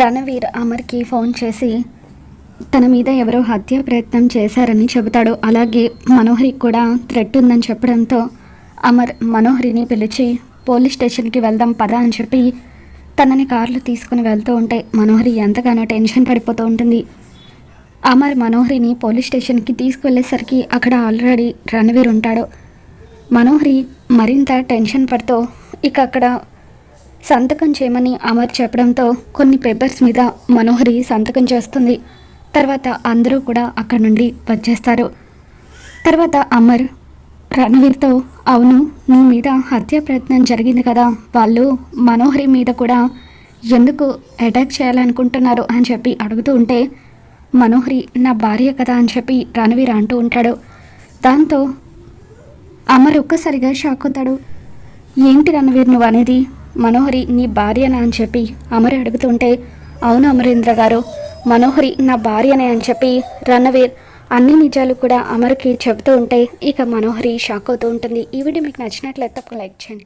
Ranveer అమర్కి phone చేసి తన మీద ఎవరో హత్య ప్రయత్నం చేశారని చెబుతాడు. అలాగే మనోహరికి కూడా థ్రెట్ ఉందని చెప్పడంతో అమర్ మనోహరిని పిలిచి పోలీస్ స్టేషన్కి వెళ్దాం పదా అని చెప్పి తనని కార్లు తీసుకుని వెళ్తూ ఉంటే మనోహరి ఎంతగానో టెన్షన్ పడిపోతూ ఉంటుంది. అమర్ మనోహరిని పోలీస్ స్టేషన్కి తీసుకువెళ్ళేసరికి అక్కడ ఆల్రెడీ రణవీర్ ఉంటాడు. మనోహరి మరింత టెన్షన్ పడుతూ ఇక అక్కడ సంతకం చేయమని అమర్ చెప్పడంతో కొన్ని పేపర్స్ మీద మనోహరి సంతకం చేస్తుంది. తర్వాత అందరూ కూడా అక్కడ నుండి వచ్చేస్తారు. తర్వాత అమర్ రణవీర్తో అవును నీ మీద హత్య ప్రయత్నం జరిగింది కదా. వాళ్ళు మనోహరి మీద కూడా ఎందుకు అటాక్ చేయాలనుకుంటున్నారు అని చెప్పి అడుగుతూ ఉంటే మనోహరి నా భార్య కదా అని చెప్పి రణవీర్ అంటూ ఉంటాడు. దాంతో అమర్ ఒక్కసారిగా షాక్ అవుతాడు. ఏంటి రణవీర్ నువ్వు అనేది? మనోహరి నీ భార్యనా అని చెప్పి అమర్ అడుగుతుంటే అవును అమరేంద్ర గారు మనోహరి నా భార్యనే అని చెప్పి రణవీర్ అన్ని నిజాలు కూడా అమర్కి చెబుతూ ఉంటే ఇక మనోహరి షాక్ అవుతూ ఉంటుంది. ఈ వీడియో మీకు నచ్చినట్లయితే తప్పక లైక్ చేయండి.